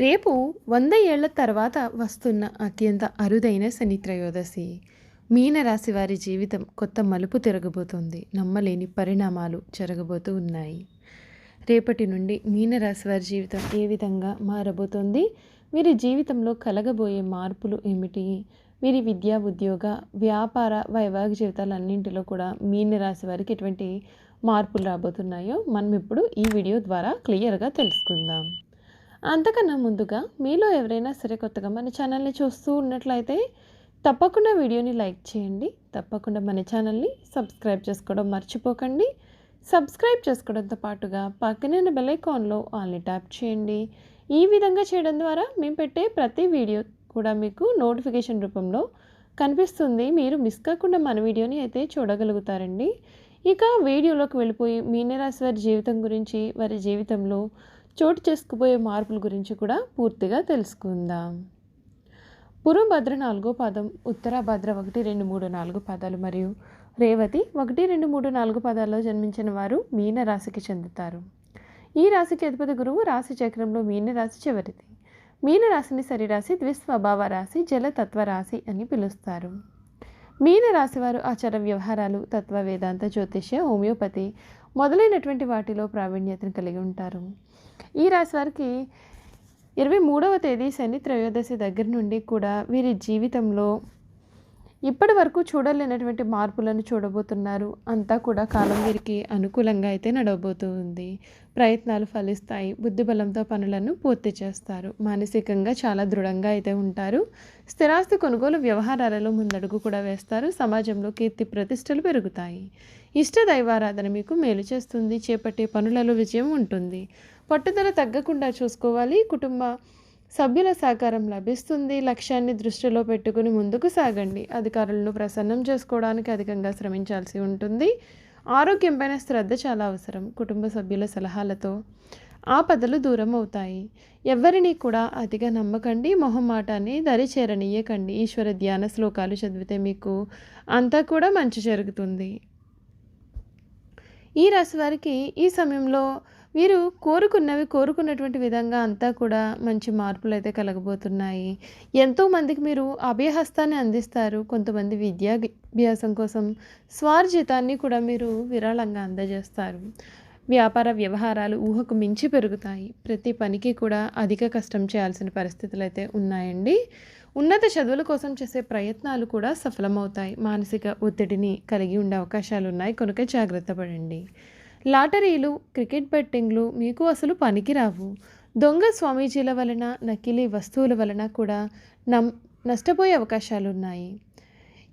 రేపు వంద ఏళ్ళ తర్వాత వస్తున్న అత్యంత అరుదైన శని త్రయోదశి. మీనరాశి వారి జీవితం కొత్త మలుపు తిరగబోతోంది. నమ్మలేని పరిణామాలు జరగబోతూ ఉన్నాయి. రేపటి నుండి మీనరాశి వారి జీవితం ఏ విధంగా మారబోతోంది? వీరి జీవితంలో కలగబోయే మార్పులు ఏమిటి? వీరి విద్యా ఉద్యోగ వ్యాపార వైవాహిక జీవితాలన్నింటిలో కూడా మీనరాశి వారికి ఎటువంటి మార్పులు రాబోతున్నాయో మనం ఇప్పుడు ఈ వీడియో ద్వారా క్లియర్గా తెలుసుకుందాం. అంతకన్నా ముందుగా మీలో ఎవరైనా సరే కొత్తగా మన ఛానల్ని చూస్తూ ఉన్నట్లయితే తప్పకుండా వీడియోని లైక్ చేయండి. తప్పకుండా మన ఛానల్ని సబ్స్క్రైబ్ చేసుకోవడం మర్చిపోకండి. సబ్స్క్రైబ్ చేసుకోవడంతో పాటుగా పక్కనే ఉన్న బెలైకాన్లో ఆల్ని ట్యాప్ చేయండి. ఈ విధంగా చేయడం ద్వారా మేము పెట్టే ప్రతి వీడియో కూడా మీకు నోటిఫికేషన్ రూపంలో కనిపిస్తుంది. మీరు మిస్ కాకుండా మన వీడియోని అయితే చూడగలుగుతారండి. ఇక వీడియోలోకి వెళ్ళిపోయి మీనరాశి వారి జీవితం గురించి వారి జీవితంలో చోటు చేసుకుపోయే మార్పుల గురించి కూడా పూర్తిగా తెలుసుకుందాం. పూర్వభద్ర నాలుగో పాదం ఉత్తరాభద్ర ఒకటి రెండు మూడు నాలుగు పాదాలు మరియు రేవతి ఒకటి రెండు మూడు నాలుగు పాదాల్లో జన్మించిన వారు మీన రాశికి చెందుతారు. ఈ రాశికి అధిపతి గురువు రాశి చక్రంలో మీన రాశి చివరిది. మీన రాశిని సరిరాశి ద్విస్వభావ రాశి జలతత్వ రాశి అని పిలుస్తారు. మీన ఆచార వ్యవహారాలు తత్వ వేదాంత జ్యోతిష్య హోమియోపతి మొదలైనటువంటి వాటిలో ప్రావీణ్యతను కలిగి ఉంటారు. ఈ రాశి వారికి ఇరవై మూడవ తేదీ శని త్రయోదశి దగ్గర నుండి కూడా వీరి జీవితంలో ఇప్పటి వరకు చూడలేనటువంటి మార్పులను చూడబోతున్నారు. అంతా కూడా కాలం వీరికి అనుకూలంగా అయితే నడవబోతూ ఉంది. ప్రయత్నాలు ఫలిస్తాయి. బుద్ధిబలంతో పనులను పూర్తి చేస్తారు. మానసికంగా చాలా దృఢంగా అయితే ఉంటారు. స్థిరాస్తి కొనుగోలు వ్యవహారాలలో ముందడుగు కూడా వేస్తారు. సమాజంలో కీర్తి ప్రతిష్టలు పెరుగుతాయి. ఇష్ట దైవారాధన మీకు మేలు చేస్తుంది. చేపట్టే పనులలో విజయం ఉంటుంది. పట్టుదల తగ్గకుండా చూసుకోవాలి. కుటుంబ సభ్యుల సహకారం లభిస్తుంది. లక్ష్యాన్ని దృష్టిలో పెట్టుకుని ముందుకు సాగండి. అధికారులను ప్రసన్నం చేసుకోవడానికి అధికంగా శ్రమించాల్సి ఉంటుంది. ఆరోగ్యంపైన శ్రద్ధ చాలా అవసరం. కుటుంబ సభ్యుల సలహాలతో ఆపదలు దూరం అవుతాయి. ఎవరిని కూడా అతిగా నమ్మకండి. మొహమాటాన్ని దరి చేరనీయకండి. ఈశ్వర ధ్యాన శ్లోకాలు చదివితే మీకు అంతా కూడా మంచి జరుగుతుంది. ఈ రాశి వారికి ఈ సమయంలో వీరు కోరుకున్నవి కోరుకున్నటువంటి విధంగా అంతా కూడా మంచి మార్పులు అయితే కలగబోతున్నాయి ఎంతోమందికి మీరు అభయహస్తాన్ని అందిస్తారు. కొంతమంది విద్యాభ్యాసం కోసం స్వార్జితాన్ని కూడా మీరు విరాళంగా అందజేస్తారు. వ్యాపార వ్యవహారాలు ఊహకు మించి పెరుగుతాయి. ప్రతి పనికి కూడా అధిక కష్టం చేయాల్సిన పరిస్థితులు అయితే ఉన్నాయండి. ఉన్నత చదువుల కోసం చేసే ప్రయత్నాలు కూడా సఫలమవుతాయి. మానసిక ఒత్తిడిని కలిగి ఉండే అవకాశాలు ఉన్నాయి కనుక జాగ్రత్త పడండి. లాటరీలు క్రికెట్ బెట్టింగ్లు మీకు అసలు పనికిరావు. దొంగ స్వామీజీల వలన నకిలీ వస్తువుల వలన కూడా నమ్ నష్టపోయే అవకాశాలు ఉన్నాయి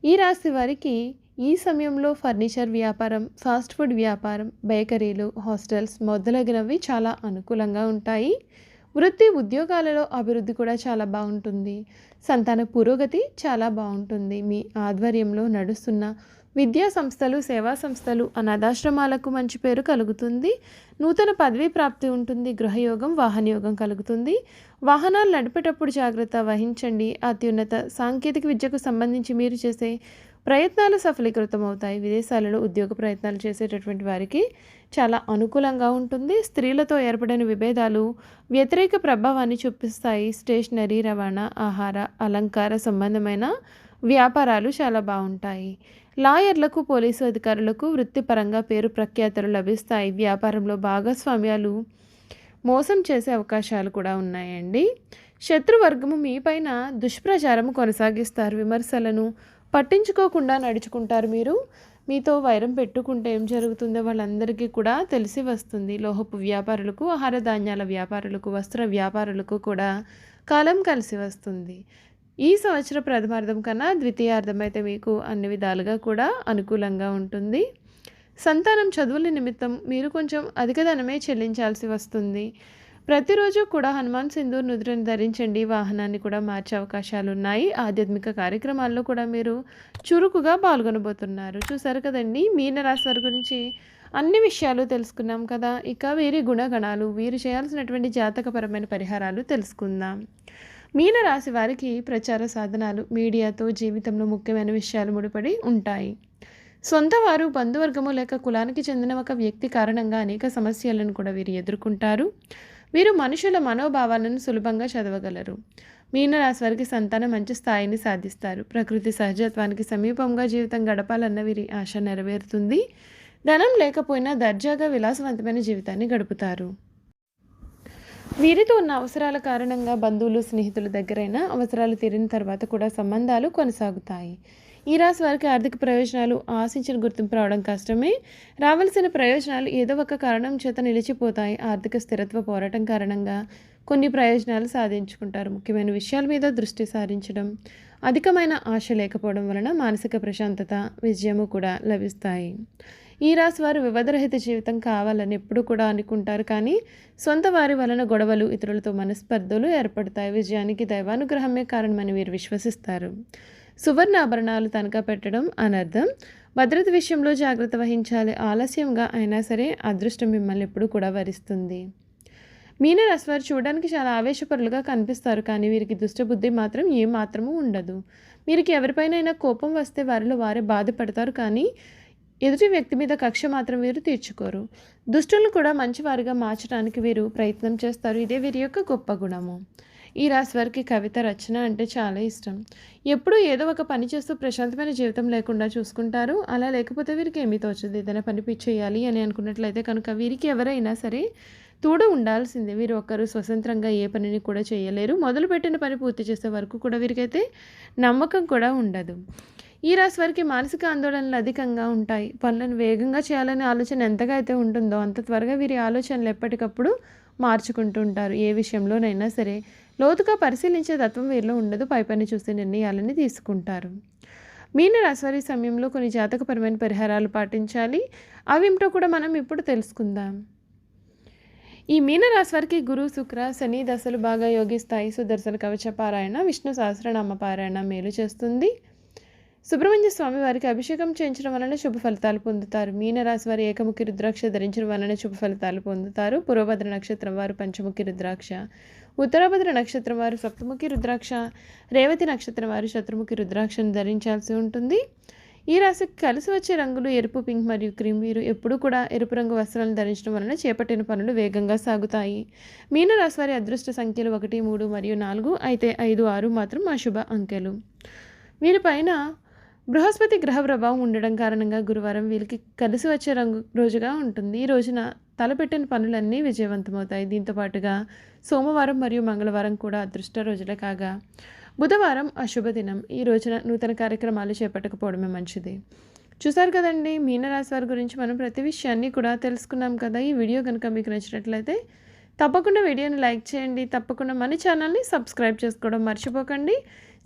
ఈ రాశి వారికి ఈ సమయంలో ఫర్నిచర్ వ్యాపారం ఫాస్ట్ ఫుడ్ వ్యాపారం బేకరీలు హాస్టల్స్ మొదలగినవి చాలా అనుకూలంగా ఉంటాయి. వృత్తి ఉద్యోగాలలో అభివృద్ధి కూడా చాలా బాగుంటుంది. సంతాన పురోగతి చాలా బాగుంటుంది. మీ ఆధ్వర్యంలో నడుస్తున్న విద్యా సంస్థలు సేవా సంస్థలు అనాథాశ్రమాలకు మంచి పేరు కలుగుతుంది. నూతన పదవీ ప్రాప్తి ఉంటుంది. గృహయోగం వాహనయోగం కలుగుతుంది. వాహనాలు నడిపేటప్పుడు జాగ్రత్త వహించండి. అత్యున్నత సాంకేతిక విద్యకు సంబంధించి మీరు చేసే ప్రయత్నాలు సఫలీకృతం అవుతాయి విదేశాలలో ఉద్యోగ ప్రయత్నాలు చేసేటటువంటి వారికి చాలా అనుకూలంగా ఉంటుంది. స్త్రీలతో ఏర్పడిన విభేదాలు వ్యతిరేక ప్రభావాన్ని చూపిస్తాయి. స్టేషనరీ రవాణా ఆహార అలంకార సంబంధమైన వ్యాపారాలు చాలా బాగుంటాయి. లాయర్లకు పోలీసు అధికారులకు వృత్తిపరంగా పేరు ప్రఖ్యాతులు లభిస్తాయి. వ్యాపారంలో భాగస్వామ్యాలు మోసం చేసే అవకాశాలు కూడా ఉన్నాయండి. శత్రువర్గము మీపైన దుష్ప్రచారం కొనసాగిస్తారు. విమర్శలను పట్టించుకోకుండా నడుచుకుంటారు మీరు. మీతో వైరం పెట్టుకుంటే ఏం జరుగుతుందో వాళ్ళందరికీ కూడా తెలిసి వస్తుంది. లోహపు వ్యాపారులకు ఆహార ధాన్యాల వ్యాపారులకు వస్త్ర వ్యాపారులకు కూడా కాలం కలిసి వస్తుంది. ఈ సంవత్సర ప్రథమార్థం కన్నా ద్వితీయార్థం అయితే మీకు అన్ని విధాలుగా కూడా అనుకూలంగా ఉంటుంది. సంతానం చదువుల నిమిత్తం మీరు కొంచెం అధిక ధనమే చెల్లించాల్సి వస్తుంది. ప్రతిరోజు కూడా హనుమాన్ సింధూర్ నుదురుని ధరించండి. వాహనాన్ని కూడా మార్చే అవకాశాలు ఉన్నాయి. ఆధ్యాత్మిక కార్యక్రమాల్లో కూడా మీరు చురుకుగా పాల్గొనబోతున్నారు. చూసారు కదండి మీనరాశి వారి గురించి అన్ని విషయాలు తెలుసుకున్నాం కదా. ఇక వీరి గుణగణాలు వీరు చేయాల్సినటువంటి జాతకపరమైన పరిహారాలు తెలుసుకుందాం. మీనరాశి వారికి ప్రచార సాధనాలు మీడియాతో జీవితంలో ముఖ్యమైన విషయాలు ముడిపడి ఉంటాయి. సొంత వారు బంధువర్గము లేక కులానికి చెందిన ఒక వ్యక్తి కారణంగా అనేక సమస్యలను కూడా వీరు ఎదుర్కొంటారు. వీరు మనుషుల మనోభావాలను సులభంగా చదవగలరు. మీనరాశి వారికి సంతానం మంచి స్థాయిని సాధిస్తారు. ప్రకృతి సహజత్వానికి సమీపంగా జీవితం గడపాలన్న వీరి ఆశ నెరవేరుతుంది. ధనం లేకపోయినా దర్జాగా విలాసవంతమైన జీవితాన్ని గడుపుతారు. వీరితో ఉన్న అవసరాల కారణంగా బంధువులు స్నేహితుల దగ్గరైనా అవసరాలు తీరిన తర్వాత కూడా సంబంధాలు కొనసాగుతాయి. ఈ రాశి వారికి ఆర్థిక ప్రయోజనాలు ఆశించిన గుర్తింపు రావడం కష్టమే. రావాల్సిన ప్రయోజనాలు ఏదో ఒక కారణం చేత నిలిచిపోతాయి. ఆర్థిక స్థిరత్వ పోరాటం కారణంగా కొన్ని ప్రయోజనాలు సాధించుకుంటారు. ముఖ్యమైన విషయాల మీద దృష్టి సారించడం అధికమైన ఆశ లేకపోవడం వలన మానసిక ప్రశాంతత విజయము కూడా లభిస్తాయి. ఈ రాశి వారు వివధరహిత జీవితం కావాలని ఎప్పుడు కూడా అనుకుంటారు. కానీ సొంత వారి వలన గొడవలు ఇతరులతో మనస్పర్ధలు ఏర్పడతాయి. విజయానికి దైవానుగ్రహమే కారణమని వీరు విశ్వసిస్తారు. సువర్ణ ఆభరణాలు తనఖా పెట్టడం అనర్థం. భద్రత విషయంలో జాగ్రత్త వహించాలి. ఆలస్యంగా అయినా సరే అదృష్టం మిమ్మల్ని ఎప్పుడు కూడా వరిస్తుంది. మీనరాశి వారు చూడడానికి చాలా ఆవేశపరులుగా కనిపిస్తారు. కానీ వీరికి దుష్టబుద్ధి మాత్రం ఏ మాత్రము ఉండదు. వీరికి ఎవరిపైనైనా కోపం వస్తే వారిలో వారే బాధపడతారు. కానీ ఎదుటి వ్యక్తి మీద కక్ష మాత్రం వీరు తీర్చుకోరు. దుష్టులను కూడా మంచివారిగా మార్చడానికి వీరు ప్రయత్నం చేస్తారు. ఇదే వీరి యొక్క గొప్ప గుణము. ఈ రాశి వారికి కవిత రచన అంటే చాలా ఇష్టం. ఎప్పుడూ ఏదో ఒక పని చేస్తూ ప్రశాంతమైన జీవితం లేకుండా చూసుకుంటారు. అలా లేకపోతే వీరికి ఏమీ తోచదు. ఏదైనా పని చేయాలి అని అనుకున్నట్లయితే కనుక వీరికి ఎవరైనా సరే తోడు ఉండాల్సిందే. వీరు ఒక్కరు స్వతంత్రంగా ఏ పనిని కూడా చేయలేరు. మొదలుపెట్టిన పని పూర్తి చేసే వరకు కూడా వీరికైతే నమ్మకం కూడా ఉండదు. ఈ రాశి వారికి మానసిక ఆందోళనలు అధికంగా ఉంటాయి. పనులను వేగంగా చేయాలనే ఆలోచన ఎంతగా అయితే ఉంటుందో అంత త్వరగా వీరి ఆలోచనలు ఎప్పటికప్పుడు మార్చుకుంటూ ఉంటారు. ఏ విషయంలోనైనా సరే లోతుగా పరిశీలించే తత్వం వీరిలో ఉండదు. పైపని చూసే నిర్ణయాలని తీసుకుంటారు. మీనరాశివారి సమయంలో కొన్ని జాతకపరమైన పరిహారాలు పాటించాలి. అవింటో కూడా మనం ఇప్పుడు తెలుసుకుందాం. ఈ మీనరాశి వారికి గురు శుక్ర శని దశలు బాగా యోగిస్తాయి. సుదర్శన కవచ పారాయణ విష్ణు సహస్రనామ పారాయణ మేలు చేస్తుంది. సుబ్రహ్మణ్య స్వామి వారికి అభిషేకం చేయించడం వలన శుభ ఫలితాలు పొందుతారు. మీనరాశి వారి ఏకముఖి రుద్రాక్ష ధరించడం వలన శుభ ఫలితాలు పొందుతారు. పూర్వభద్ర నక్షత్రం వారు పంచముఖి రుద్రాక్ష. ఉత్తరాభద్ర నక్షత్రం వారు సప్తముఖి రుద్రాక్ష. రేవతి నక్షత్రం వారు శత్రుముఖి రుద్రాక్షను ధరించాల్సి ఉంటుంది. ఈ రాశికి కలిసి వచ్చే రంగులు ఎరుపు పింక్ మరియు క్రీమ్ వీరు ఎప్పుడూ కూడా ఎరుపు రంగు వస్త్రాలను ధరించడం వలన చేపట్టిన పనులు వేగంగా సాగుతాయి. మీనరాశి వారి అదృష్ట సంఖ్యలు ఒకటి మూడు మరియు నాలుగు అయితే ఐదు ఆరు మాత్రం అశుభ అంకెలు. వీరిపైన బృహస్పతి గ్రహ ప్రభావం ఉండడం కారణంగా గురువారం వీళ్ళకి కలిసి వచ్చే రంగు రోజుగా ఉంటుంది. ఈ రోజున తలపెట్టిన పనులన్నీ విజయవంతమవుతాయి. దీంతో పాటుగా సోమవారం మరియు మంగళవారం కూడా అదృష్ట రోజులే కాగా బుధవారం అశుభ దినం. ఈ రోజున నూతన కార్యక్రమాలు చేపట్టకపోవడమే మంచిది. చూసారు కదండి మీనరాశి వారి గురించి మనం ప్రతి విషయాన్ని కూడా తెలుసుకున్నాం కదా. ఈ వీడియో కనుక మీకు నచ్చినట్లయితే తప్పకుండా వీడియోని లైక్ చేయండి. తప్పకుండా మన ఛానల్ని సబ్స్క్రైబ్ చేసుకోవడం మర్చిపోకండి.